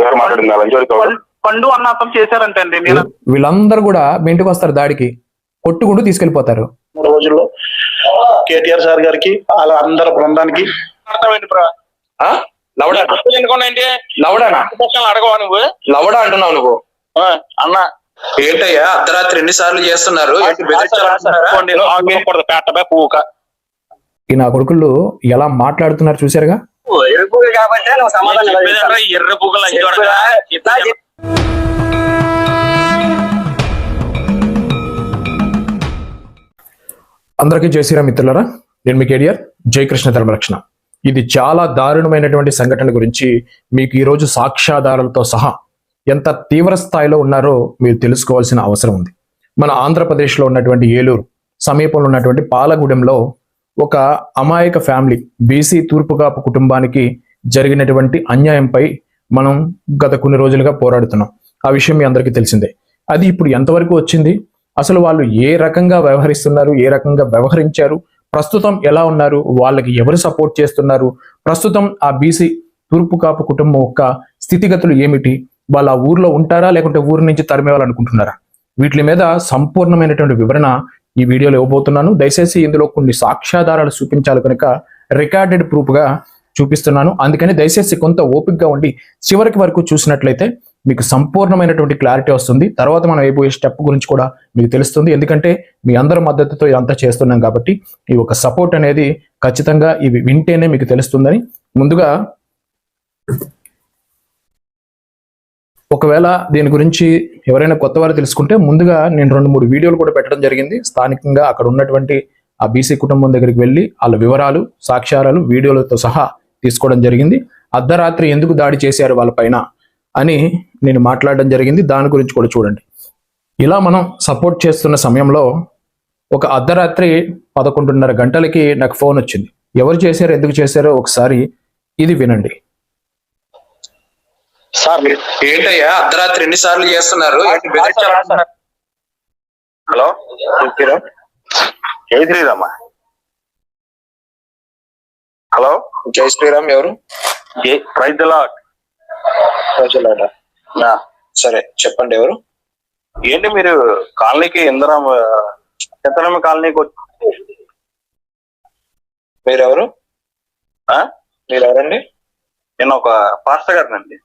ఎవరు మాట్లాడింది? పండు అన్న అతను చేశారంటండి నేను వీళ్ళందరూ కూడా మీ ఇంటికి వస్తారు దాడికి. కొట్టుకుంటూ తీసుకెళ్ళిపోతారు రోజుల్లో కేటీఆర్ సార్ గారికి వాళ్ళ అందరి బృందానికి. అడగవా నువ్వు? లవడా అంటున్నావు నువ్వు. ఆ, అన్న. ఏంటయ్యా? అర్ధరాత్రి ఎన్ని సార్లు చేస్తున్నారు పెట్టబే పూక. ఈ నా కొడుకులు ఎలా మాట్లాడుతున్నారు చూసారుగా కాబట్టి నువ్వు సమాధానం ఎర్ర అందరికీ జై శ్రీరామ్ మిత్రులరా నేను మీ కేడియర్ జయకృష్ణ ధర్మరక్షణ ఇది చాలా దారుణమైనటువంటి సంఘటన గురించి మీకు ఈరోజు సాక్ష్యాధారాలతో సహా ఎంత తీవ్ర స్థాయిలో ఉన్నారో మీరు తెలుసుకోవాల్సిన అవసరం ఉంది. మన ఆంధ్రప్రదేశ్లో ఉన్నటువంటి ఏలూరు సమీపంలో ఉన్నటువంటి పాలగూడెంలో ఒక అమాయక ఫ్యామిలీ బీసీ తూర్పుకాపు కుటుంబానికి జరిగినటువంటి అన్యాయంపై మనం గత కొన్ని రోజులుగా పోరాడుతున్నాం. ఆ విషయం మీ అందరికీ తెలిసిందే. అది ఇప్పుడు ఎంతవరకు వచ్చింది? అసలు వాళ్ళు ఏ రకంగా వ్యవహరిస్తున్నారు? ఏ రకంగా వ్యవహరించారు? ప్రస్తుతం ఎలా ఉన్నారు? వాళ్ళకి ఎవరు సపోర్ట్ చేస్తున్నారు? ప్రస్తుతం ఆ బీసీ తూర్పు కాపు కుటుంబం యొక్క స్థితిగతులు ఏమిటి? వాళ్ళ ఆ ఊర్లో ఉంటారా? లేకుంటే ఊరి నుంచి తరిమేవాలనుకుంటున్నారా వీటి మీద సంపూర్ణమైనటువంటి వివరణ ఈ వీడియోలో ఇవ్వబోతున్నాను. దయచేసి ఇందులో కొన్ని సాక్ష్యాధారాలు చూపించాలి కనుక రికార్డెడ్ ప్రూఫ్గా చూపిస్తున్నాను. అందుకని దయచేసి కొంత ఓపికగా ఉండి చివరికి వరకు చూసినట్లయితే మీకు సంపూర్ణమైనటువంటి క్లారిటీ వస్తుంది. తర్వాత మనం అయిపోయే స్టెప్ గురించి కూడా మీకు తెలుస్తుంది. ఎందుకంటే మీ అందరి మద్దతుతో ఇదంతా చేస్తున్నాం కాబట్టి ఈ ఒక సపోర్ట్ అనేది ఖచ్చితంగా ఇవి వింటేనే మీకు తెలుస్తుందని. ముందుగా ఒకవేళ దీని గురించి ఎవరైనా కొత్త వారు తెలుసుకుంటే ముందుగా నేను రెండు మూడు వీడియోలు కూడా పెట్టడం జరిగింది. స్థానికంగా అక్కడ ఉన్నటువంటి ఆ బీసీ కుటుంబం దగ్గరికి వెళ్ళి వాళ్ళ వివరాలు సాక్ష్యాలు వీడియోలతో సహా తీసుకోవడం జరిగింది. అర్ధరాత్రి ఎందుకు దాడి చేశారు వాళ్ళపైన అని నేను మాట్లాడడం జరిగింది. దాని గురించి కూడా చూడండి. ఇలా మనం సపోర్ట్ చేస్తున్న సమయంలో ఒక అర్ధరాత్రి పదకొండున్నర గంటలకి నాకు ఫోన్ వచ్చింది. ఎవరు చేశారు ఎందుకు చేశారో ఒకసారి ఇది వినండి. సార్ ఏంటయ్యా అర్ధరాత్రి ఎన్ని సార్లు చేస్తున్నారు? హలో? శ్రీరామ్. జై శ్రీరామ? హలో? జై శ్రీరామ్ ఎవరు? సరే చెప్పండి ఎవరు? ఏంటి మీరు కాలనీకి ఇందిరా చిత్తనమ్మ కాలనీకి వచ్చి మీరెవరు? ఆ? మీరెవరండి? నేను ఒక పాస్టర్ గారినండి.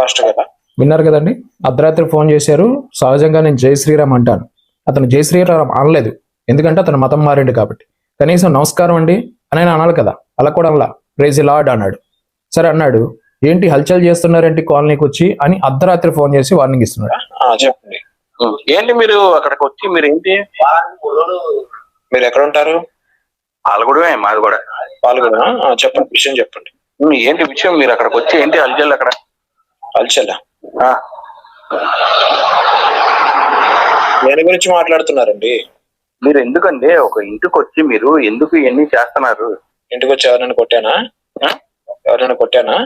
ఫాస్ట్ కదా? విన్నారు కదండి? అర్ధరాత్రి ఫోన్ చేశారు. సహజంగా నేను జై శ్రీరామ్ అంటాను. అతను జై శ్రీరామ్ అనలేదు. ఎందుకంటే అతను మతం మారిండు కాబట్టి. కనీసం నమస్కారం అండి అని ఆయన అనాలి కదా. అలా కూడా అలా ప్రేజ్ లాడ్ అన్నాడు. సరే అన్నాడు ఏంటి హల్చల్ చేస్తున్నారేంటి కాలనీకి వచ్చి? అని అర్ధరాత్రి ఫోన్ చేసి వార్నింగ్ ఇస్తున్నాడు. ఆ, చెప్పండి. ఏంటి మీరు అక్కడికి వచ్చి మీరు ఏంటి? మీరు ఎక్కడ ఉంటారు? పాల్గొడమే మాది కూడా. పాల్గొన చెప్పండి విషయం చెప్పండి. ఏంటి విషయం? మీరు అక్కడికి వచ్చి ఏంటి అల్జల్ అక్కడ? అల్చల్లా ఆ, దేని గురించి మాట్లాడుతున్నారండి? మీరు ఎందుకండి? ఒక ఇంటికి వచ్చి మీరు ఎందుకు ఇవన్నీ చేస్తున్నారు? ఇంటికి వచ్చి ఎవరైనా కొట్టానా? ఆ? ఎవరైనా కొట్టానా?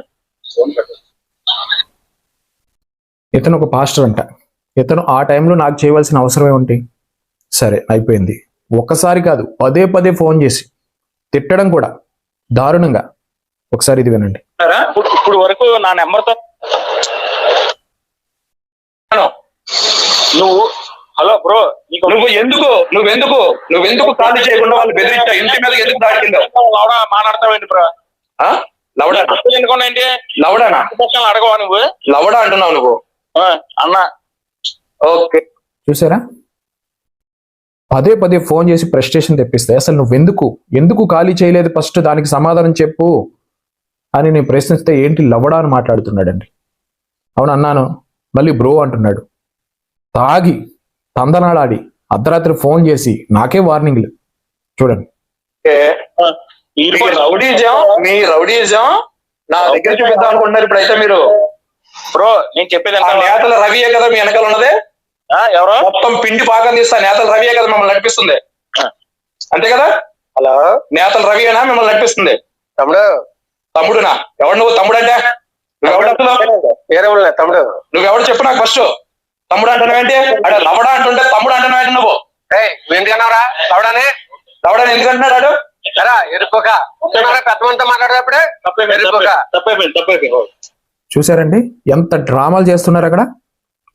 ఇతను ఒక పాస్టర్ అంట. ఇతను ఆ టైంలో నాకు చేయవలసిన అవసరం ఏమిటి సరే అయిపోయింది. ఒక్కసారి కాదు పదే పదే ఫోన్ చేసి. తిట్టడం కూడా. దారుణంగా. ఒకసారి ఇది వినండి. ఇప్పుడు వరకు నా నెంబర్తో నువ్వు హలో బ్రో నీకు నువ్వు ఎందుకు నువ్వెందుకు నువ్వెందుకు ఖాళీ చేయకుండా వాళ్ళు బెదిరించావు? ఇంటి మీద ఎందుకు దాడి లవడా మాట్లాడతావేంటి బ్రో? లవడా ఎందుకోండి లవడానా పక్షాలు అడగవా నువ్వు? లవడా అంటున్నావు నువ్వు. అన్న. ఓకే. చూసారా? పదే పదే ఫోన్ చేసి ప్రెస్టేషన్ తెప్పిస్తాయి అసలు నువ్వెందుకు? ఎందుకు ఖాళీ చేయలేదు? ఫస్ట్ దానికి సమాధానం చెప్పు. అని నేను ప్రశ్నిస్తే ఏంటి లవడా అని మాట్లాడుతున్నాడండి. అవును అన్నాను. మళ్ళీ బ్రో అంటున్నాడు. తాగి తందనాడాడి అర్ధరాత్రి ఫోన్ చేసి నాకే వార్నింగ్లు. చూడండి. రౌడీజం మీ రౌడీజం? నా దగ్గర చూపిద్దాం అనుకుంటున్నారు ఇప్పుడైతే మీరు. బ్రో నేను చెప్పేది ఆ ఎంత- నేతల రవియే కదా మీ వెనకాల ఉన్నదే? ఆ, ఎవరో? మొత్తం పిండి పాకం తీస్తా నేతల రవియే కదా మిమ్మల్ని నడిపిస్తుంది. అంతే కదా? హలో? నేతల రవియేనా మిమ్మల్ని నడిపిస్తుంది? తమ్ముడు తమ్ముడునా? ఎవడు నువ్వు తమ్ముడు అంటే నువ్వెవడు అసలు? వేరే వాళ్ళు తమ్ముడు నువ్వెవడు చెప్పు నాకు ఫస్ట్ తమ్ముడు అంటున్నావేంటి అడే లవడా అంటుంటే తమ్ముడు అంటున్నావేంటి నువ్వు? తమ్ముడని లవడని? ఎందుకు అంటున్నాడు వాడు? పెద్ద మాట్లాడేటప్పుడే చూసారండి? ఎంత డ్రామాలు చేస్తున్నారు అక్కడ?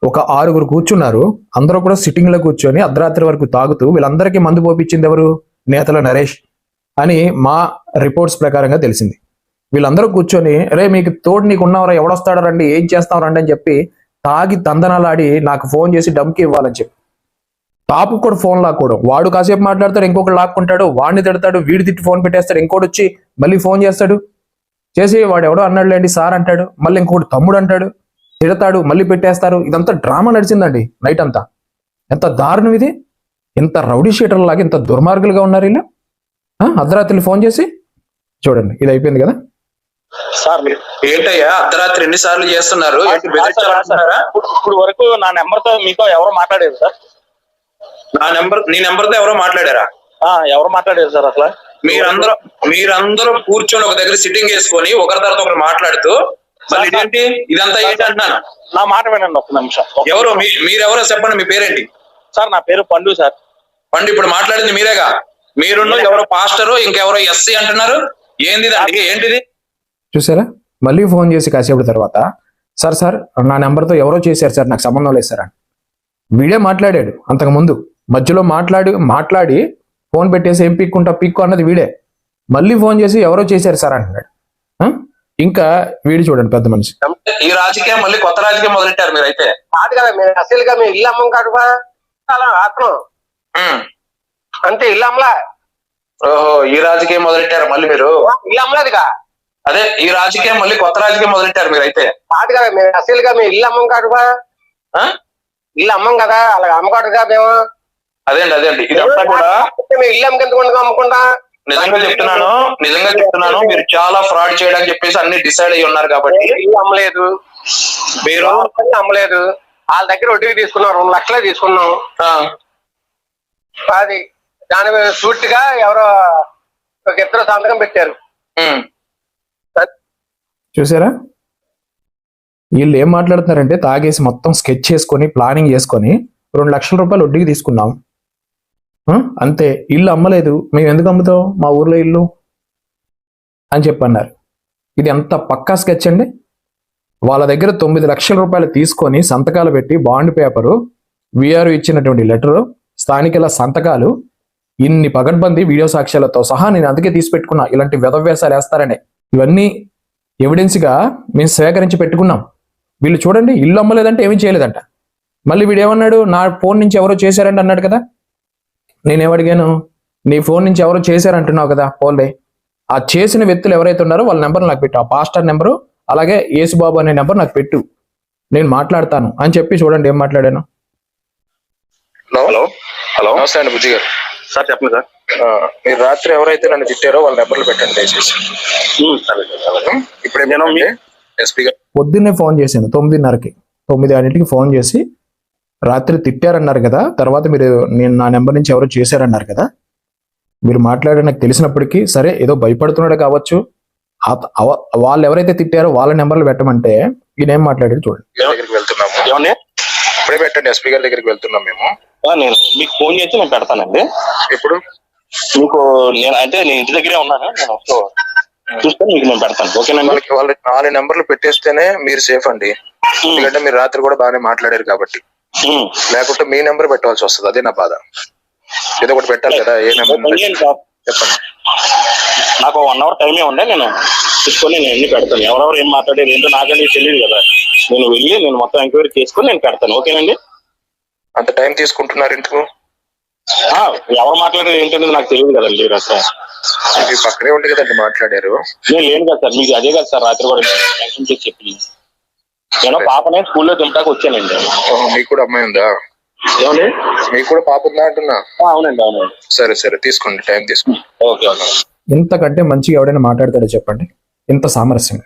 ఒక ఆరుగురు కూర్చున్నారు. అందరూ కూడా సిట్టింగ్లో కూర్చొని అర్ధరాత్రి వరకు తాగుతూ వీళ్ళందరికీ మందు పోపించింది ఎవరు? నేతల నరేష్ అని మా రిపోర్ట్స్ ప్రకారంగా తెలిసింది. వీళ్ళందరూ కూర్చొని రే మీకు తోడు నీకు ఉన్నవరా ఎవడొస్తాడో రండి ఏం చేస్తావు రండి అని చెప్పి తాగి తందనలాడి నాకు ఫోన్ చేసి డమ్కి ఇవ్వాలని చెప్పి. టాపు కూడా ఫోన్ లాక్కోడు. వాడు కాసేపు మాట్లాడతాడు ఇంకొకటి లాక్కుంటాడు వాడిని తిడతాడు వీడి తిట్టి ఫోన్ పెట్టేస్తాడు ఇంకోటి వచ్చి మళ్ళీ ఫోన్ చేస్తాడు. చేసి వాడు ఎవడో అన్నాడులేండి సార్ అంటాడు మళ్ళీ ఇంకోటి తమ్ముడు అంటాడు తిడతాడు మళ్ళీ పెట్టేస్తారు. ఇదంతా డ్రామా నడిచిందండి నైట్ అంతా. ఎంత దారుణం ఇది. ఇంత రౌడీ షీటర్ లాగా ఇంత దుర్మార్గులుగా ఉన్నారు వీళ్ళు. అర్ధరాత్రి ఫోన్ చేసి చూడండి ఇది అయిపోయింది కదా. సార్ ఏంటయ్యా? అర్ధరాత్రి ఎన్ని సార్లు చేస్తున్నారు? ఇప్పుడు వరకు నా నెంబర్తో మీతో ఎవరు మాట్లాడారు సార్? నా నెంబర్ నీ నెంబర్తో ఎవరో మాట్లాడారా? ఎవరు మాట్లాడారు సార్ అసలు? మీరందరూ మీరందరూ కూర్చొని ఒక దగ్గర సిట్టింగ్ చేసుకొని ఒకరి తర్వాత ఒకరు మాట్లాడుతూ మళ్ళీ ఇదేంటి ఇదంతా ఏంటి అంటున్నాను? నా మాట వినండి ఒక నిమిషం. ఎవరు? మీరెవరో చెప్పండి మీ పేరేంటి? సార్ నా పేరు పండు సార్. పండి ఇప్పుడు మాట్లాడింది మీరేగా? మీరున్న ఎవరో పాస్టరు ఇంకెవరో ఎస్సీ అంటున్నారు? ఏంది ఏంటిది? చూసారా? మళ్ళీ ఫోన్ చేసి కాసేపటి తర్వాత సార్ సార్ నా నెంబర్తో ఎవరో చేశారు సార్ నాకు సంబంధం లేదు సార్ అని. వీడే మాట్లాడాడు అంతకుముందు. మధ్యలో మాట్లాడి మాట్లాడి ఫోన్ పెట్టేసి ఏం పిక్కుంటా పిక్కు అన్నది వీడే. మళ్ళీ ఫోన్ చేసి ఎవరో చేశారు సార్ అంటున్నాడు? ఇంకా వీడు చూడండి పెద్ద మనిషి. ఈ రాజకీయం మళ్ళీ కొత్త రాజకీయం మొదలెట్టారు మీరైతే? కాదు కదా మీరు అసలుగా మీ ఇల్లు అమ్మం ఉమ్. అంతే ఇల్లు అమ్మలా. ఓహో ఈ రాజకీయం మొదలెట్టారు మళ్ళీ మీరు? ఇల్లు అమ్మలేదుగా. అదే ఈ రాజకీయం మళ్ళీ కొత్త రాజకీయం మొదలెట్టారు మీరైతే? కాదు కదా మీరు అసలుగా మీ ఇల్లు అమ్మం కాదువా ఆ? ఇల్లు అమ్మం కదా అలా అమ్మకూడదుగా మేము. అదేంటి అదేంటి ఇదంతా కూడా మీ ఇల్లు అమ్మకెందుకు అమ్ముకుంటా నిజంగా చెప్తున్నాను నిజంగా చెప్తున్నాను మీరు చాలా ఫ్రాడ్ చేయడానికి చెప్పేసి అన్ని డిసైడ్ అయ్యి ఉన్నారు కాబట్టి. ఇల్లు అమ్మలేదు. మీరు? అమ్మలేదు. వాళ్ళ దగ్గర వడ్డీకి తీసుకున్నాం రెండు లక్షలే తీసుకున్నాం. అది దాని మీద సూటిగా ఎవరో ఒక ఇద్దరు సంతకం పెట్టారు. చూసారా? వీళ్ళు ఏం మాట్లాడుతున్నారంటే తాగేసి మొత్తం స్కెచ్ చేసుకొని ప్లానింగ్ చేసుకొని రెండు లక్షల రూపాయలు వడ్డీకి తీసుకున్నాం. అంతే. ఇల్లు అమ్మలేదు. మేము ఎందుకు అమ్ముతాం? మా ఊర్లో ఇల్లు అని చెప్పన్నారు. ఇది ఎంత పక్కా స్కెచ్ అండి? వాళ్ళ దగ్గర తొమ్మిది లక్షల రూపాయలు తీసుకొని సంతకాలు పెట్టి బాండ్ పేపరు విఆర్ ఇచ్చినటువంటి లెటరు స్థానికుల సంతకాలు ఇన్ని పగడ్బందీ వీడియో సాక్ష్యాలతో సహా నేను అందుకే తీసి పెట్టుకున్నా ఇలాంటి వెధవ్యాసాలు వేస్తారండి ఇవన్నీ ఎవిడెన్స్గా మేము సేకరించి పెట్టుకున్నాం. వీళ్ళు చూడండి ఇల్లు అమ్మలేదంటే ఏమీ చేయలేదంట. మళ్ళీ వీడు ఏమన్నాడు? నా ఫోన్ నుంచి ఎవరో చేశారంట అన్నాడు కదా. నేనేమడిగాను నీ ఫోన్ నుంచి ఎవరో చేశారంటున్నావు కదా పోలే ఆ చేసిన వ్యక్తులు ఎవరైతే ఉన్నారో వాళ్ళ నెంబర్ నాకు పెట్టు. ఆ పాస్టర్ నెంబరు అలాగే యేసుబాబు అనే నెంబర్ నాకు పెట్టు. నేను మాట్లాడతాను అని చెప్పి చూడండి ఏం మాట్లాడాను. హలో? హలో? నమస్తే అండి బుజ్జి గారు. సార్ చెప్పండి సార్. మీరు రాత్రి ఎవరైతే నన్ను తిట్టారో వాళ్ళ నెంబర్లు పెట్టండి దయచేసి. ఇప్పుడు ఎస్పీ గారు. పొద్దున్నే ఫోన్ చేశాను తొమ్మిదిన్నరకి. తొమ్మిది అన్నింటికి ఫోన్ చేసి రాత్రి తిట్టారన్నారు కదా తర్వాత మీరు నేను నా నెంబర్ నుంచి ఎవరో చేశారన్నారు కదా మీరు మాట్లాడే నాకు తెలిసినప్పటికీ సరే ఏదో భయపడుతున్నాడు కావచ్చు వాళ్ళు ఎవరైతే తిట్టారో వాళ్ళ నెంబర్లు పెట్టమంటే ఈయన ఏం మాట్లాడాడు చూడండి దగ్గరికి వెళ్తున్నాము? ఇప్పుడే పెట్టండి ఎస్పీ గారి దగ్గరికి వెళ్తున్నాం మేము. ఆ, నేను మీకు ఫోన్ చేసి నేను పెడతానండి. ఇప్పుడు? మీకు నేను అంటే నేను ఇంటి దగ్గరే ఉన్నాను నేను సో చూస్తే మీకు నేను పెడతాను. ఓకేనండి వాళ్ళకి వాళ్ళ నాలుగు నెంబర్లు పెట్టేస్తేనే మీరు సేఫ్ అండి. ఎందుకంటే మీరు రాత్రి కూడా బాగానే మాట్లాడారు కాబట్టి. ఉమ్. లేకుంటే మీ నెంబర్ పెట్టాల్సి వస్తుంది అదే నా బాధ. ఏదో ఒకటి పెట్టాలి కదా ఏ నెంబర్. చెప్పండి. నాకు వన్ అవర్ టైమే ఉండే నేను తీసుకొని నేను అన్ని పెడతాను. ఎవరెవరు ఏం మాట్లాడేది ఏంటో నాకని తెలియదు కదా. నేను వెళ్ళి నేను మొత్తం ఎంక్వైరీ చేసుకొని నేను పెడతాను. ఓకేనండి? అంత టైం తీసుకుంటున్నారు ఎందుకు? ఎవరు మాట్లాడేది ఏంటనేది నాకు తెలియదు కదండి అసలు మీ పక్కనే ఉండి కదండి మాట్లాడారు. నేను లేను కదా సార్ మీకు అదే కదా సార్ రాత్రి కూడా చెప్పింది నేను పాపనే స్కూల్లో దింపడానికి వచ్చానండి. ఓహో, మీకు కూడా అమ్మాయి ఉందా? ఏమండి? మీకు కూడా పాప ఉందా అంటున్నా? ఆ, అవునండి అవునండి. సరే సరే తీసుకోండి టైం తీసుకోండి. Okay okay. ఇంతకంటే మంచిగా ఎవడైనా మాట్లాడతాడో చెప్పండి. ఇంత సామరస్యంగా.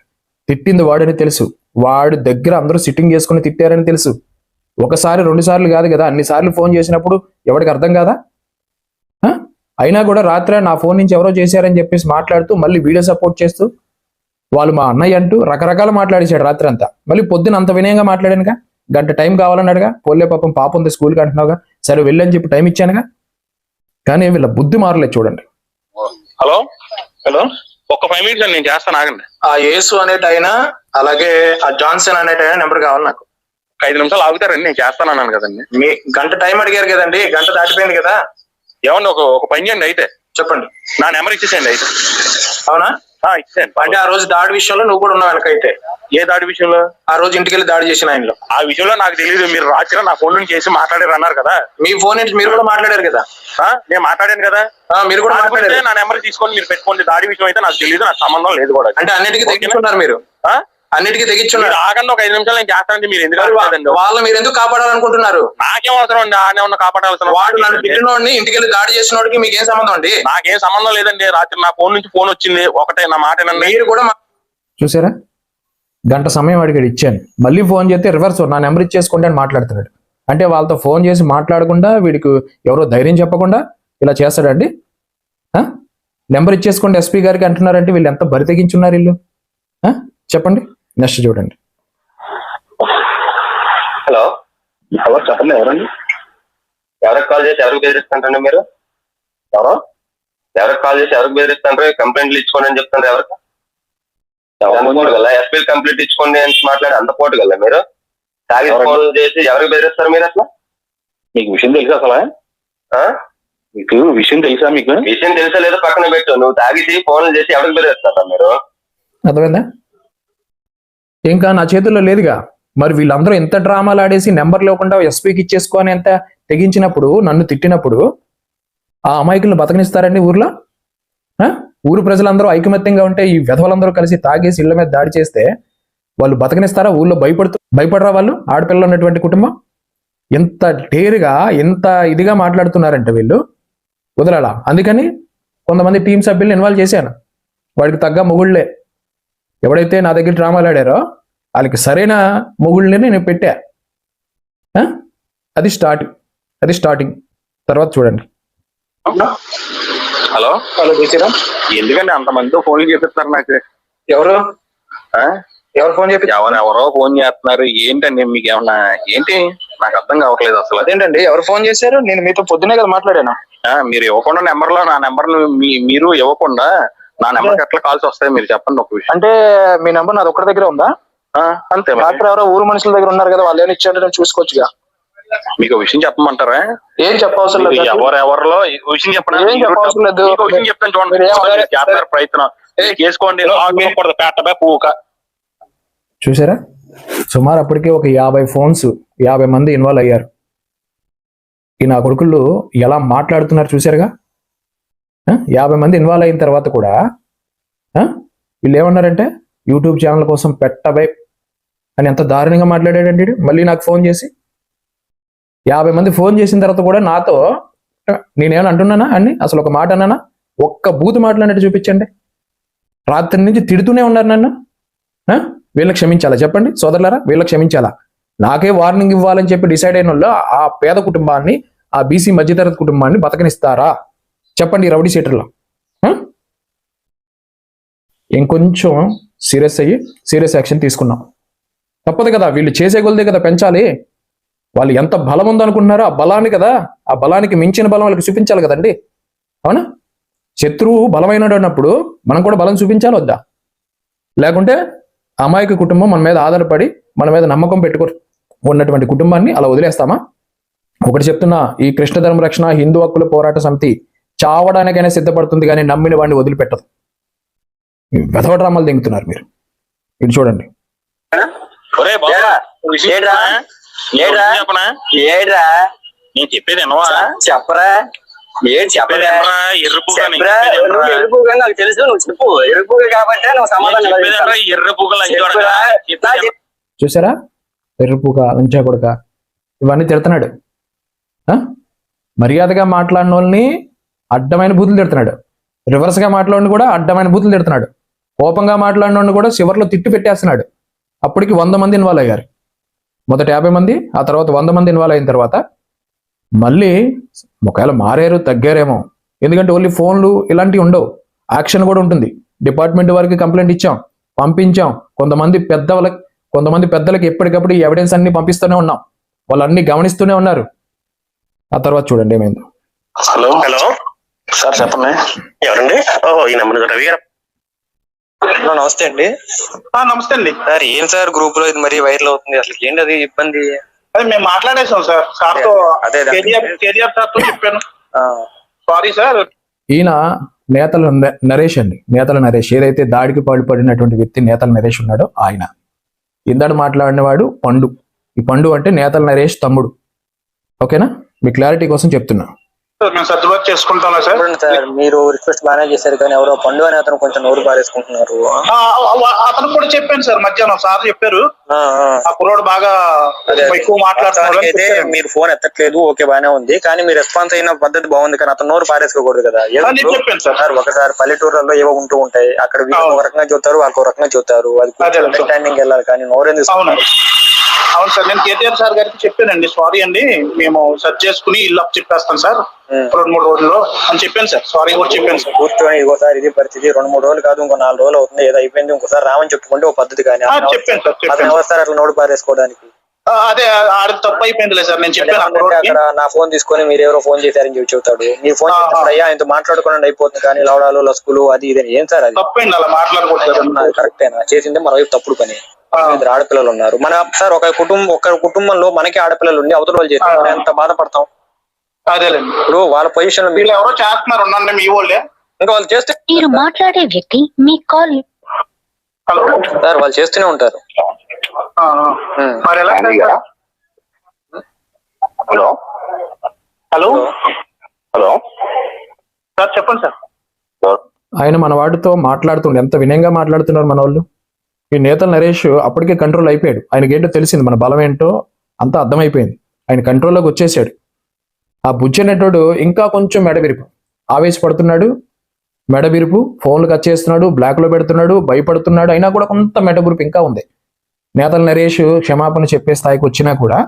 తిట్టింది వాడని తెలుసు. వాడి దగ్గర అందరూ సిట్టింగ్ చేసుకుని తిట్టారని తెలుసు. ఒకసారి రెండు సార్లు కాదు కదా. అన్ని సార్లు ఫోన్ చేసినప్పుడు ఎవరికి అర్థం కాదా? అయినా కూడా రాత్రి నా ఫోన్ నుంచి ఎవరో చేశారని చెప్పేసి మాట్లాడుతూ మళ్ళీ వీడియో సపోర్ట్ చేస్తూ వాళ్ళు మా అన్నయ్య అంటూ రకరకాల మాట్లాడేశాడు రాత్రి అంతా మళ్ళీ పొద్దున అంత వినయంగా మాట్లాడానుగా? గంట టైం కావాలన్నాడుగా? పోలే పాపం పాప ఉంది స్కూల్కి అంటున్నావుగా? సరే వెళ్ళని చెప్పి టైం ఇచ్చానుగా? కానీ వీళ్ళ బుద్ధి మారలేదు చూడండి. హలో? హలో? ఒక్క ఫైవ్ మినిట్స్ నేను చేస్తాను ఆగండి. ఆ యేసు అనేట ఆయన అలాగే ఆ జాన్సన్ అనే నెంబర్ కావాలి నాకు. ఒక ఐదు నిమిషాలు ఆగుతారండి నేను చేస్తాను అన్నాను కదండి. మీ గంట టైం అడిగారు కదండి గంట దాటిపోయింది కదా. ఏమన్నా ఒక ఒక పని చేయండి అయితే. చెప్పండి. నా నెంబర్ ఇచ్చేసేయండి అయితే. అవునా? ఆ, ఇచ్చేయండి. అంటే ఆ రోజు దాడి విషయంలో నువ్వు కూడా ఉన్నావు వెనకైతే. ఏ దాడి విషయంలో? ఆ రోజు ఇంటికి వెళ్ళి దాడి చేసిన ఆయనలో. ఆ విషయంలో నాకు తెలియదు మీరు రాత్రి నా ఫోన్ నుంచి చేసి మాట్లాడారు అన్నారు కదా. మీ ఫోన్ నుంచి మీరు కూడా మాట్లాడారు కదా. ఆ, నేను మాట్లాడాను కదా. ఆ, మీరు కూడా మాట్లాడారు. నా నెంబర్ తీసుకొని మీరు పెట్టుకోండి దాడి విషయం అయితే నాకు తెలియదు నాకు సంబంధం లేదు కూడా. అంటే అన్నిటికీ తెగించున్నారు మీరు. ఆ? అన్నిటికీ తెగించున్నారు ఆగండి ఒక ఐదు నిమిషాలు నేను చేస్తానంటే మీరు ఎందుకు మరి వా- ఆగలేదండి? వాళ్ళని మీరు ఎందుకు కాపాడాలనుకుంటున్నారు? నాకేం అవసరం అండి ఆనే ఉన్న కాపాడాల్సిన వాడు నన్ను తిట్టినోడిని ఇంటికి వెళ్ళి దాడి చేసినోడికి మీకు ఏం సంబంధం అండి? నాకేం సంబంధం లేదండి రాత్రి నా ఫోన్ నుంచి ఫోన్ వచ్చింది ఒకటే నా మాట మీరు కూడా చూసారా? గంట సమయం అడిగాడు ఇచ్చాను. మళ్ళీ ఫోన్ చేస్తే రివర్స్ నా నెంబర్ ఇచ్చేసుకోండి అని మాట్లాడుతున్నాడు. అంటే వాళ్ళతో ఫోన్ చేసి మాట్లాడకుండా వీడికి ఎవరో ధైర్యం చెప్పకుండా ఇలా చేస్తాడండి? నెంబర్ ఇచ్చేసుకోండి ఎస్పీ గారికి అంటున్నారంటే వీళ్ళు ఎంత బరి తెగించున్నారు వీళ్ళు? చెప్పండి. నెక్స్ట్ చూడండి. హలో ఎవరు చెప్పండి ఎవరండి? ఎవరికి కాల్ చేసి ఎవరికి బెదిరిస్తుంటారండి మీరు? ఎవరు? ఎవరికి కాల్ చేసి ఎవరికి బెదిరిస్తుంటారు? కంప్లైంట్లు ఇచ్చుకోండి అని చెప్తుంటారు ఎవరికి? పోటు గల ఎస్పీ కంప్లైంట్ ఇచ్చుకోండి అని మాట్లాడి అంత పోటు గల మీరు తాగి ఫోన్ చేసి ఎవరికి బెదిరిస్తారు మీరు అసలు? మీకు విషయం తెలుసా అసలు? ఆ? మీకు విషయం తెలుసా మీకు? విషయం తెలుసా లేదో పక్కన పెట్టు. నువ్వు తాగిసి ఫోన్లు చేసి ఎవరికి బెదిరిస్తారా మీరు? అర్థమైందా? ఇంకా నా చేతుల్లో లేదుగా. మరి వీళ్ళందరూ ఎంత డ్రామాలు ఆడేసి నెంబర్ లేకుండా ఎస్పీకి ఇచ్చేసుకొని ఎంత తెగించినప్పుడు నన్ను తిట్టినప్పుడు ఆ అమాయకులను బతకనిస్తారండి ఊర్లో? ఊరు ప్రజలందరూ ఐకమత్యంగా ఉంటే ఈ విధవలందరూ కలిసి తాగేసి ఇళ్ళ మీద దాడి చేస్తే వాళ్ళు బతకనిస్తారా? ఊళ్ళో భయపడుతూ భయపడరా వాళ్ళు? ఆడపిల్లలు ఉన్నటువంటి కుటుంబం? ఎంత డేరుగా ఎంత ఇదిగా మాట్లాడుతున్నారంటే వీళ్ళు? వదలాలా? అందుకని కొంతమంది టీం సభ్యులను ఇన్వాల్వ్ చేశాను. వాడికి తగ్గ మొగుళ్ళే. ఎవడైతే నా దగ్గర డ్రామాలు ఆడారో వాళ్ళకి సరైన మొగుళ్ళని నేను పెట్టా. ఆ? అది స్టార్టింగ్ అది స్టార్టింగ్. తర్వాత చూడండి. హలో? హలో చూసారా ఎందుకండి అంతమందితో ఫోన్లు చేపిస్తారు నాకు? ఎవరు? ఆ? ఎవరు ఫోన్ చెప్పి ఎవరు ఎవరో ఫోన్ చేస్తున్నారు. ఏంటండి మీకు ఏమన్నా ఏంటి? నాకు అర్థం కావట్లేదు అసలు. అదేంటండి? ఎవరు ఫోన్ చేశారు? నేను మీతో పొద్దునే కదా మాట్లాడాను. ఆ, మీరు ఇవ్వకుండా నెంబర్లో నా నెంబర్ మీరు ఇవ్వకుండా నా నెంబర్ ఎట్లా కాల్స్ వస్తాయి మీరు చెప్పండి ఒక విషయం. అంటే మీ నంబర్ నాది ఒక్కడి దగ్గర ఉందా? అంతే మరి. రాత్రి ఎవరో ఊరు మనుషుల దగ్గర ఉన్నారు కదా వాళ్ళు ఏమి ఇచ్చారో నేను చూసుకోవచ్చుగా. మీకు ఒక విషయం చెప్పమంటారా? ఏం చెప్పవసరం లేదు ఎవరెవరిలో విషయం చెప్పండి ఏం చెప్పవసరం లేదు. విషయం చెప్తాను చూడండి. చేస్తున్నారు ప్రయత్నం. చేసుకోండి. పెట్టబే పూక. చూసారా? సుమారు అప్పటికే ఒక యాభై ఫోన్స్ యాభై మంది ఇన్వాల్వ్ అయ్యారు. ఈ నా కొడుకులు ఎలా మాట్లాడుతున్నారు చూసారుగా? యాభై మంది ఇన్వాల్వ్ అయిన తర్వాత కూడా వీళ్ళు ఏమన్నారంటే యూట్యూబ్ ఛానల్ కోసం పెట్టబై అని ఎంత దారుణంగా మాట్లాడాడండి మళ్ళీ నాకు ఫోన్ చేసి యాభై మంది ఫోన్ చేసిన తర్వాత కూడా నాతో నేనేమని అంటున్నానా అన్ని? అసలు ఒక మాట అన్నానా? ఒక్క బూతు మాట్లాడినట్టు చూపించండి. రాత్రి నుంచి తిడుతూనే ఉన్నారు నన్ను. వీళ్ళకి క్షమించాలా? చెప్పండి. సోదరులారా వీళ్ళకి క్షమించాలా? నాకే వార్నింగ్ ఇవ్వాలని చెప్పి డిసైడ్ అయిన వాళ్ళు ఆ పేద కుటుంబాన్ని ఆ బీసీ మధ్యతరగతి కుటుంబాన్ని బతకనిస్తారా? చెప్పండి రౌడీ సీటర్లో. ఇంకొంచెం సీరియస్ అయ్యి సీరియస్ యాక్షన్ తీసుకున్నాం. తప్పదు కదా వీళ్ళు చేసే కొలదే కదా పెంచాలి. వాళ్ళు ఎంత బలం ఉందనుకుంటున్నారో ఆ బలాన్ని కదా ఆ బలానికి మించిన బలం వాళ్ళకి చూపించాలి కదండి. అవునా? శత్రువు బలమైనడు అన్నప్పుడు మనం కూడా బలం చూపించాలి వద్దా? లేకుంటే అమాయక కుటుంబం మన మీద ఆధారపడి మన మీద నమ్మకం పెట్టుకో ఉన్నటువంటి కుటుంబాన్ని అలా వదిలేస్తామా? ఒకటి చెప్తున్నా ఈ కృష్ణ ధర్మ రక్షణ హిందూ హక్కుల పోరాట సమితి చావడానికైనా సిద్ధపడుతుంది కానీ నమ్మిన వాడిని వదిలిపెట్టదు. వెధవ డ్రామాలు దింగుతున్నారు మీరు. ఇది చూడండి. నేను చెప్పేది చెప్పరా? ఎరుపుగా నాకు తెలుసు నువ్వు చెప్పు. ఎరుపుగా కాబట్టి నువ్వు సమాధానం చూసారా? ఎర్రపుక లంచా కొడుక ఇవన్నీ తిడుతున్నాడు. ఆ? మర్యాదగా మాట్లాడిన వాళ్ళని అడ్డమైన బూతులు తిడుతున్నాడు. రివర్స్గా మాట్లాడిన కూడా అడ్డమైన బూతులు తిడుతున్నాడు. కోపంగా మాట్లాడిన కూడా చివరిలో తిట్టి పెట్టేస్తున్నాడు. అప్పటికి వంద మంది ఇన్వాల్వ్ అయ్యారు. మొదట యాభై మంది ఆ తర్వాత వంద మంది ఇన్వాల్వ్ అయిన తర్వాత మళ్ళీ ఒకవేళ మారారు తగ్గారేమో. ఎందుకంటే ఓన్లీ ఫోన్లు ఇలాంటివి ఉండవు. యాక్షన్ కూడా ఉంటుంది. డిపార్ట్మెంట్ వారికి కంప్లైంట్ ఇచ్చాం పంపించాం. కొంతమంది పెద్దవాళ్ళకి కొంతమంది పెద్దలకి ఎప్పటికప్పుడు ఈ ఎవిడెన్స్ అన్ని పంపిస్తూనే ఉన్నాం. వాళ్ళు అన్ని గమనిస్తూనే ఉన్నారు. ఆ తర్వాత చూడండి ఏమైందో. హలో. హలో. సార్ చెప్పండి. ఎవరండి? ఓ ఈ నెంబర్ రవి గారు నమస్తే అండి. ఆ, నమస్తే అండి. సార్ ఏం సార్ గ్రూప్లో ఇది మరీ వైరల్ అవుతుంది? అసలు ఏంటి అది ఇబ్బంది? అదే మేము మాట్లాడేసాం సార్. సార్తో అదే, సార్తో చెప్పాను. ఆ, సారీ సార్. ఈయన నేతల నరేష్ అండి. నేతల నరేష్. ఏదైతే దాడికి పాల్పడినటువంటి వ్యక్తి నేతల నరేష్ ఉన్నాడో ఆయన. ఇందాడు మాట్లాడినవాడు పండు. ఈ పండు అంటే నేతల నరేష్ తమ్ముడు. ఓకేనా? మీ క్లారిటీ కోసం చెప్తున్నా. మేము సర్దుబాటు చేసుకుంటాం సార్ చూడండి సార్ మీరు రిక్వెస్ట్ బాగానే చేశారు కానీ ఎవరో పండు అనే అతను కొంచెం నోరు పారేసుకుంటున్నారు ఆ, ఆ, అతను కూడా చెప్పాను సార్ మధ్యాహ్నం సార్ చెప్పారు ఆ, ఆ. ఆ కుర్రోడు బాగా అదే, అదే. ఎక్కువ మాట్లాడుతున్నాడు అని అయితే చెప్పారు. మీరు ఫోన్ ఎత్తట్లేదు ఓకే బాగానే ఉంది కానీ మీ రెస్పాన్స్ అయిన పద్ధతి బాగుంది కానీ అతను నోరు పారేసుకోకూడదు కదా ఏదో ఆ, నేను చెప్పాను సార్. సార్ ఒకసారి పల్లెటూర్లలో ఏవో ఉంటూ ఉంటాయి అక్కడ వీళ్ళు అవును. ఒక రకంగా చూస్తారు వాళ్ళకి ఒక రకంగా చూస్తారు అది అదే, అదే. అండర్స్టాండింగ్ వెళ్ళాలి కానీ నోరు ఎందుకు అవును అవును సార్ నేను కేటీఆర్ సార్ గారికి చెప్పానండి సారీ అండి మేము సెర్చ్ చేసుకుని ఇల్లు అప్ చెప్పేస్తాం సార్. రెండు మూడు రోజుల్లో అని చెప్పాను సార్ సారీ కూడా చెప్పాను సార్ కూర్చొని ఇంకోసారి ఇది పరిస్థితి రెండు మూడు రోజులు కాదు ఇంకో నాలుగు రోజులు అవుతుంది ఏదో అయిపోయింది ఇంకోసారి రామని చెప్పుకుంటే ఒక పద్ధతి కానీ చెప్పాను సార్, చెప్పాను. సార్ అట్లా నోటు పారేసుకోవడానికి అదే ఆడ తప్పు అయిపోయిందిలే సార్ నేను చెప్పాను. అక్కడ నా ఫోన్ తీసుకొని మీరు ఎవరో ఫోన్ చేశారని చెప్పి చెబుతాడు మీ ఫోన్ చేసినప్పుడు అయ్యా ఇంత మాట్లాడుకోండి అయిపోతుంది కానీ లవడాలు లస్కులు అది ఇది. ఏం సార్ అది తప్పైంది అలా మాట్లాడకూడదు అది కరెక్టేనా చేసిందే మన వైపు తప్పుడు పని. ఇద్దరు ఆడపిల్లలు ఉన్నారు. మన సార్ ఒక కుటుంబం ఒక కుటుంబంలో మనకి ఆడపిల్లలు ఉండి అవతల వాళ్ళు చేస్తే ఆ. మనం ఎంత బాధపడతాం? అదేలేండి. ఇప్పుడు వాళ్ళ పొజిషన్లో మీరు ఎవరో చేస్తున్నారు మీ వాళ్ళే ఇంకా వాళ్ళు చేస్తే మీరు మాట్లాడే వ్యక్తి మీ కాల్ హలో. సార్ వాళ్ళు చేస్తూనే ఉంటారు. ఆ, ఆ. ఉం. మరి ఎలా హలో. హలో. హలో. సార్ చెప్పండి సార్? ఆయన మన వాడితో మాట్లాడుతుండే. ఎంత వినయంగా మాట్లాడుతున్నారు మన వాళ్ళు? ఈ నేతల నరేష్ అప్పటికే కంట్రోల్ అయిపోయాడు. ఆయనకేంటో తెలిసింది. మన బలం ఏంటో అంతా అర్థమైపోయింది. ఆయన కంట్రోల్లోకి వచ్చేసాడు. ఆ బుజ్జనేటోడు ఇంకా కొంచెం మెడబిరుపు ఆవేశపడుతున్నాడు మెడబిరుపు ఫోన్లు కట్ చేస్తున్నాడు బ్లాక్లో పెడుతున్నాడు భయపడుతున్నాడు. అయినా కూడా కొంత మెడబిరుపు ఇంకా ఉంది. నేతల నరేష్ క్షమాపణ చెప్పే స్థాయికి వచ్చినా కూడా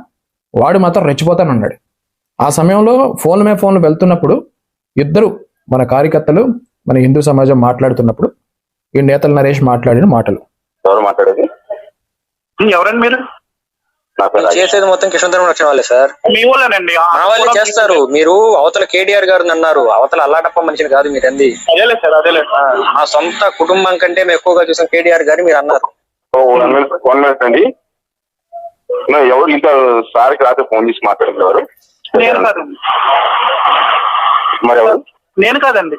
వాడు మాత్రం రెచ్చిపోతానన్నాడు. ఆ సమయంలో ఫోన్ల మీద ఫోన్లు వెళ్తున్నప్పుడు ఇద్దరు మన కార్యకర్తలు మన హిందూ సమాజం మాట్లాడుతున్నప్పుడు ఈ నేతల నరేష్ మాట్లాడిన మాటలు. ఎవరు మాట్లాడేది? ఎవరండి మీరు. చేసేది మొత్తం కిషన్ ధర్మ రక్షణ వాళ్ళే సార్. మీ వాళ్ళేనండి వాళ్ళే చేస్తారు. మీరు అవతల కేటీఆర్ గారు అన్నారు. అవతల అల్లాటప్ప మనిషిని కాదు మీరంది అదేలే సార్ అదేలే ఆ, సొంత కుటుంబం కంటే మేము ఎక్కువగా చూసిన కేటీఆర్ గారు మీరు అన్నారు. వన్ మినిట్ అండి. నా ఎవరు ఇంకా సార్కి రాత్రి ఫోన్ చేసి మాట్లాడింది ఎవరు? నేను కాదండి. మరి ఎవరు నేను కాదండి.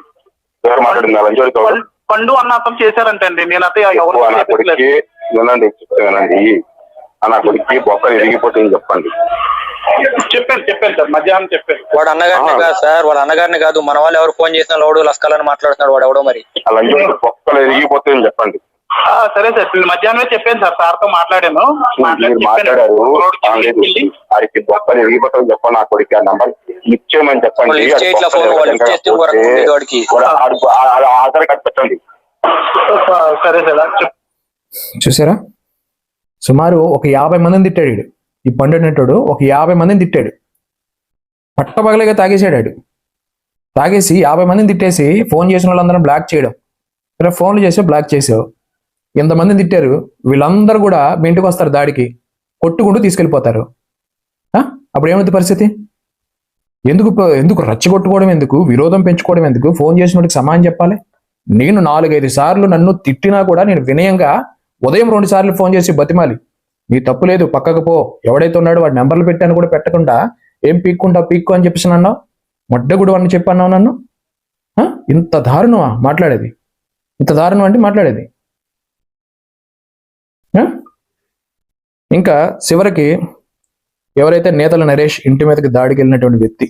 ఎవరు మాట్లాడింది పండు అన్న అతను చేశారంటండి నేను అయితే ఎవరు కొడుక్కి వినండి వినండి ఆ నా కొడుక్కి బొక్కలు ఎరిగిపోతుంది చెప్పండి? చెప్పాను చెప్పాను సార్. మధ్యాహ్నం చెప్పాను. వాడు అన్నగారిని కాదు సార్ వాళ్ళ అన్నగారిని కాదు. మన వాళ్ళు ఎవరు ఫోన్ చేసిన లోడు లస్కాలని మాట్లాడుతున్నాడు వాడు ఎవడో మరి. లంచోడికి బొక్కలు ఎరిగిపోతుంది చెప్పండి? ఆ, సరే సార్. మధ్యాహ్నమే చెప్పాను సార్. సార్తో మాట్లాడాను. మాట్లాడారు. వాడికి బొక్కలు ఎరిగిపోతుంది చెప్పండి? నా కొడుక్కి ఆ నంబర్ లిఫ్ట్ చేయమని చెప్పండి ఆ, సరే సార్ చూసారా? సుమారు ఒక యాభై మందిని తిట్టాడు వీడు. ఈ పండునట్టుడు ఒక యాభై మందిని తిట్టాడు. పట్టపగలగా తాగేసాడు వాడు. తాగేసి యాభై మందిని తిట్టేసి ఫోన్ చేసిన వాళ్ళందరం బ్లాక్ చేయడం. ఇలా ఫోన్లు చేసి బ్లాక్ చేసావు. ఎంతమందిని తిట్టారు? వీళ్ళందరూ కూడా మీ ఇంటికి వస్తారు దాడికి. కొట్టుకుంటూ తీసుకెళ్ళిపోతారు? అప్పుడు ఏమవుతుంది పరిస్థితి? ఎందుకు ఎందుకు రచ్చగొట్టుకోవడం ఎందుకు? విరోధం పెంచుకోవడం ఎందుకు? ఫోన్ చేసిన వాడికి సమానం చెప్పాలి? నేను నాలుగైదు సార్లు నన్ను తిట్టినా కూడా నేను వినయంగా ఉదయం రెండు సార్లు ఫోన్ చేసి బతిమాలి. నీ తప్పు లేదు పక్కకు పో. ఎవడైతే ఉన్నాడో వాడి నెంబర్లు పెట్టాను కూడా పెట్టకుండా ఏం పీక్కుంటా పీక్కు అని చెప్పేసి అన్నావు? మొడ్డగుడు అని చెప్పి అన్నావు నన్ను? ఇంత దారుణమా మాట్లాడేది? ఇంత దారుణం అంటే మాట్లాడేది? ఇంకా చివరికి ఎవరైతే నేతల నరేష్ ఇంటి మీదకి దాడికి వెళ్ళినటువంటి వ్యక్తి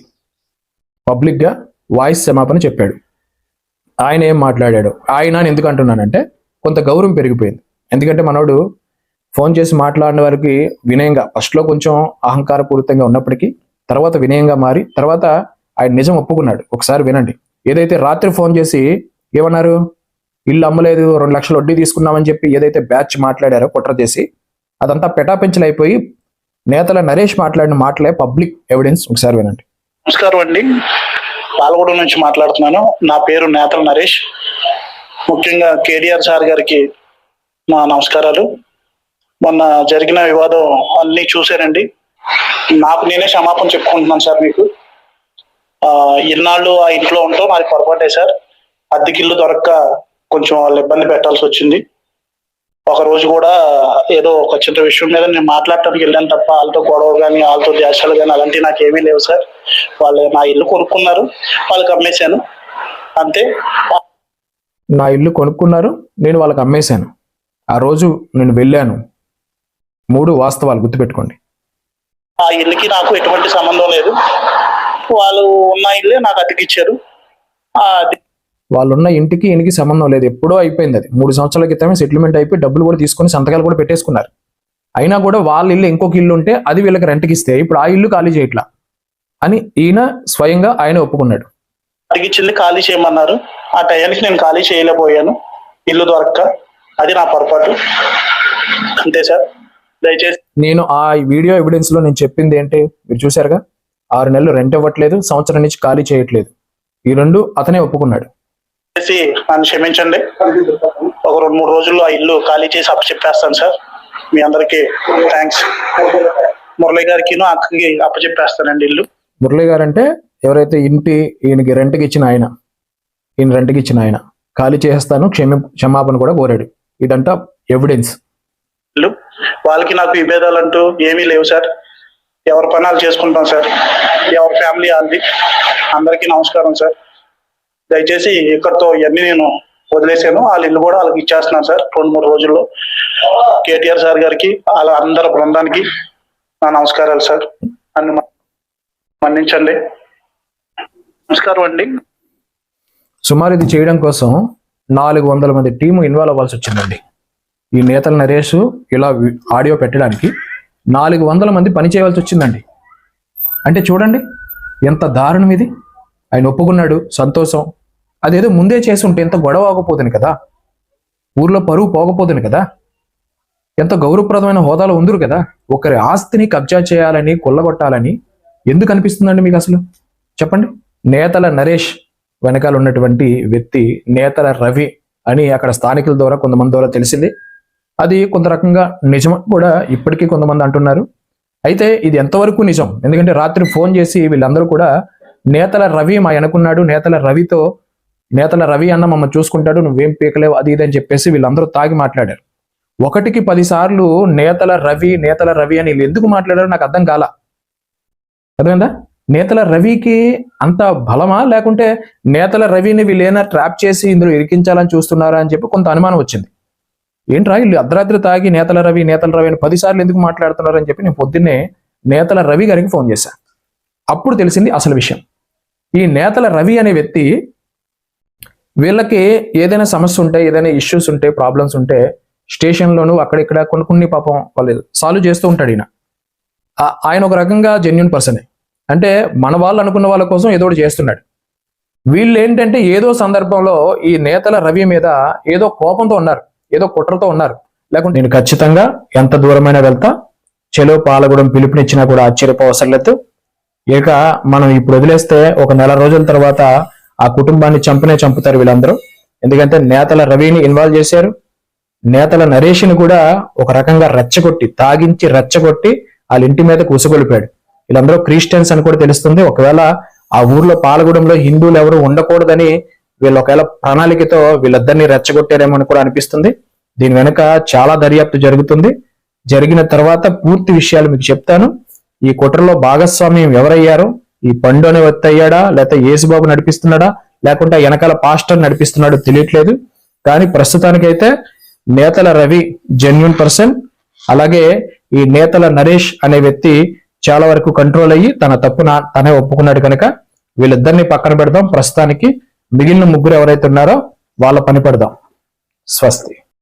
పబ్లిక్గా వాయిస్ క్షమాపణ చెప్పాడు. ఆయన ఏం మాట్లాడాడు? ఆయన అని ఎందుకు అంటున్నానంటే కొంత గౌరవం పెరిగిపోయింది. ఎందుకంటే మనోడు ఫోన్ చేసి మాట్లాడిన వారికి వినయంగా ఫస్ట్లో కొంచెం అహంకారపూరితంగా ఉన్నప్పటికీ తర్వాత వినయంగా మారి తర్వాత ఆయన నిజం ఒప్పుకున్నాడు. ఒకసారి వినండి. ఏదైతే రాత్రి ఫోన్ చేసి ఏమన్నారు? ఇల్లు అమ్మలేదు రెండు లక్షలు వడ్డీ తీసుకున్నామని చెప్పి ఏదైతే బ్యాచ్ మాట్లాడారో కుట్ర చేసి అదంతా పెటాపెంచలు అయిపోయి నేతల నరేష్ మాట్లాడిన మాటలే పబ్లిక్ ఎవిడెన్స్. ఒకసారి వినండి. నమస్కారం అండి. పాలగూడ నుంచి మాట్లాడుతున్నాను. నా పేరు నేతల నరేష్. ముఖ్యంగా కేడిఆర్ సార్ గారికి నా నమస్కారాలు. మొన్న జరిగిన వివాదం అన్ని చూశారండి నాకు నేనే క్షమాపణ చెప్పుకుంటున్నాను సార్ మీకు. ఇన్నాళ్ళు ఆ ఇంట్లో ఉంటాం నాకు పొరపాటే సార్. అద్దెకిల్లు దొరక్క కొంచెం వాళ్ళు ఇబ్బంది పెట్టాల్సి వచ్చింది. ఒక రోజు కూడా ఏదో ఒక చిన్న విషయం మీద నేను మాట్లాడటానికి వెళ్ళాను తప్ప వాళ్ళతో గొడవ కానీ వాళ్ళతో దేశాలు కానీ అలాంటివి నాకు ఏమీ లేవు సార్. వాళ్ళు నా ఇల్లు కొనుక్కున్నారు వాళ్ళకి అమ్మేశాను. అంతే. నా ఇల్లు కొనుక్కున్నారు నేను వాళ్ళకి అమ్మేశాను. ఆ రోజు నేను వెళ్ళాను. మూడు వాస్తవాలు గుర్తుపెట్టుకోండి. ఆ ఇల్లుకి నాకు ఎటువంటి సంబంధం లేదు. వాళ్ళు ఉన్న ఇల్లే నాకు అతికిచ్చారు ఆ అద్దె వాళ్ళున్న ఇంటికి ఈయనకి సంబంధం లేదు. ఎప్పుడో అయిపోయింది అది. మూడు సంవత్సరాల క్రితమే సెటిల్మెంట్ అయిపోయి డబ్బులు కూడా తీసుకొని సంతకాలు కూడా పెట్టేసుకున్నారు. అయినా కూడా వాళ్ళ ఇల్లు ఇంకొక ఇల్లు ఉంటే అది వీళ్ళకి రెంట్కి ఇస్తే ఇప్పుడు ఆ ఇల్లు ఖాళీ చేయట్లా అని ఈయన స్వయంగా ఆయన ఒప్పుకున్నాడు. అడిగిచ్చింది ఖాళీ చేయమన్నారు. ఆ టయానికి నేను ఖాళీ చేయలేకపోయాను. ఇల్లు దొరక్క. అది నా పొరపాటు. అంతే సార్. దయచేసి నేను ఆ వీడియో ఎవిడెన్స్లో నేను చెప్పింది ఏంటి? మీరు చూశారుగా? ఆరు నెలలు రెంట్ ఇవ్వట్లేదు. సంవత్సరం నుంచి ఖాళీ చేయట్లేదు. ఈ రెండు అతనే ఒప్పుకున్నాడు. చేసి నన్ను క్షమించండి. ఒక రెండు మూడు రోజుల్లో ఆ ఇల్లు ఖాళీ చేసి అప్పచెప్పేస్తాను సార్. మీ అందరికీ థ్యాంక్స్ మురళి గారికి అక్కకి అప్పచెప్పేస్తానండి ఇల్లు. మురళి గారు అంటే ఎవరైతే ఇంటి ఈయనకి రెంట్కి ఇచ్చిన ఆయన ఈయన రెంట్కి ఇచ్చిన ఆయన ఖాళీ చేస్తాను క్షమి క్షమాపణ కూడా కోరాడు. ఇదంతా ఎవిడెన్స్ ఇల్లు. వాళ్ళకి నాకు విభేదాలు అంటూ ఏమీ లేవు సార్. ఎవరి పనాలు చేసుకుంటాం సార్. ఎవరి ఫ్యామిలీ వాళ్ళది. అందరికీ నమస్కారం సార్. దయచేసి ఇక్కడతో ఇవన్నీ నేను వదిలేసాను వాళ్ళ ఇల్లు కూడా వాళ్ళకి ఇచ్చేస్తున్నాను సార్ రెండు మూడు రోజుల్లో. కేటీఆర్ సార్ గారికి వాళ్ళ అందరి బృందానికి నా నమస్కారాలు సార్. నన్ను మన్నించండి. నమస్కారం అండి. సుమారు ఇది చేయడం కోసం నాలుగు వందల మంది టీము ఇన్వాల్వ్ అవ్వాల్సి వచ్చిందండి. ఈ నేతల నరేష్ ఇలా ఆడియో పెట్టడానికి నాలుగు వందల మంది పని చేయవలసి వచ్చిందండి. అంటే చూడండి ఎంత దారుణం ఇది. ఆయన ఒప్పుకున్నాడు సంతోషం. అదేదో ముందే చేసి ఉంటే ఎంత గొడవ ఆగపోతుంది కదా? ఊర్లో పరువు పోకపోతుంది కదా? ఎంత గౌరవప్రదమైన హోదాలో ఉందరు కదా? ఒకరి ఆస్తిని కబ్జా చేయాలని కొల్లగొట్టాలని ఎందుకు అనిపిస్తుందండి మీకు అసలు? చెప్పండి. నేతల నరేష్ వెనకాల ఉన్నటువంటి వ్యక్తి నేతల రవి అని అక్కడ స్థానికుల ద్వారా కొంతమంది ద్వారా తెలిసింది. అది కొంత రకంగా నిజం కూడా ఇప్పటికీ కొంతమంది అంటున్నారు. అయితే ఇది ఎంతవరకు నిజం? ఎందుకంటే రాత్రి ఫోన్ చేసి వీళ్ళందరూ కూడా నేతల రవి మా వెనకున్నాడు నేతల రవితో నేతల రవి అన్న మమ్మల్ని చూసుకుంటాడు నువ్వేం పీకలేవు అది ఇది అని చెప్పేసి వీళ్ళందరూ తాగి మాట్లాడారు. ఒకటికి పదిసార్లు నేతల రవి నేతల రవి అని వీళ్ళు ఎందుకు మాట్లాడారో నాకు అర్థం కాల. అర్థమైందా? నేతల రవికి అంత బలమా? లేకుంటే నేతల రవిని వీళ్ళేనా ట్రాప్ చేసి ఇందులో ఇరికించాలని చూస్తున్నారా అని చెప్పి కొంత అనుమానం వచ్చింది. ఏంట్రా వీళ్ళు అర్ధరాత్రి తాగి నేతల రవి నేతల రవి అని పది సార్లు ఎందుకు మాట్లాడుతున్నారు అని చెప్పి నేను పొద్దున్నే నేతల రవి గారికి ఫోన్ చేశాను అప్పుడు తెలిసింది అసలు విషయం. ఈ నేతల రవి అనే వ్యక్తి వీళ్ళకి ఏదైనా సమస్య ఉంటే ఏదైనా ఇష్యూస్ ఉంటే ప్రాబ్లమ్స్ ఉంటే స్టేషన్లోనూ అక్కడిక్కడ కొన్ని కొన్ని పాపం వాళ్ళు సాల్వ్ చేస్తూ ఉంటాడు ఈయన. ఆయన ఒక రకంగా జెన్యున్ పర్సనే అంటే మన వాళ్ళు అనుకున్న వాళ్ళ కోసం ఏదో ఒకటి చేస్తున్నాడు. వీళ్ళు ఏంటంటే ఏదో సందర్భంలో ఈ నేతల రవి మీద ఏదో కోపంతో ఉన్నారు ఏదో కుట్రతో ఉన్నారు. లేకుంటే నేను ఖచ్చితంగా ఎంత దూరమైనా వెళ్తా చెలో పాలగూడెం పిలుపునిచ్చినా కూడా ఆశ్చర్యపోవసరం లేదు. ఇక మనం ఇప్పుడు వదిలేస్తే ఒక నెల రోజుల తర్వాత ఆ కుటుంబాన్ని చంపనే చంపుతారు వీళ్ళందరూ. ఎందుకంటే నేతల రవిని ఇన్వాల్వ్ చేశారు. నేతల నరేష్ని కూడా ఒక రకంగా రెచ్చగొట్టి తాగించి రెచ్చగొట్టి వాళ్ళ ఇంటి మీద కూసగొలిపాడు వీళ్ళందరూ క్రిస్టియన్స్ అని కూడా తెలుస్తుంది. ఒకవేళ ఆ ఊర్లో పాలగూడెంలో హిందువులు ఎవరు ఉండకూడదని వీళ్ళు ఒకవేళ ప్రణాళికతో వీళ్ళిద్దరిని రెచ్చగొట్టారేమో అని కూడా అనిపిస్తుంది. దీని వెనుక చాలా దర్యాప్తు జరుగుతుంది. జరిగిన తర్వాత పూర్తి విషయాలు మీకు చెప్తాను. ఈ కుట్రలో భాగస్వామ్యం ఎవరయ్యారు? ఈ పండు అనే వ్యక్తి అయ్యాడా? లేకపోతే యేసుబాబు నడిపిస్తున్నాడా? లేకుంటే వెనకాల పాస్టర్ నడిపిస్తున్నాడో తెలియట్లేదు. కానీ ప్రస్తుతానికైతే నేతల రవి జెన్యున్ పర్సన్ అలాగే ఈ నేతల నరేష్ అనే వ్యక్తి చాలా వరకు కంట్రోల్ అయ్యి తన తప్పున తనే ఒప్పుకున్నాడు కనుక వీళ్ళిద్దరిని పక్కన పెడదాం. ప్రస్తుతానికి మిగిలిన ముగ్గురు ఎవరైతే ఉన్నారో వాళ్ళ పని పెడదాం. స్వస్తి.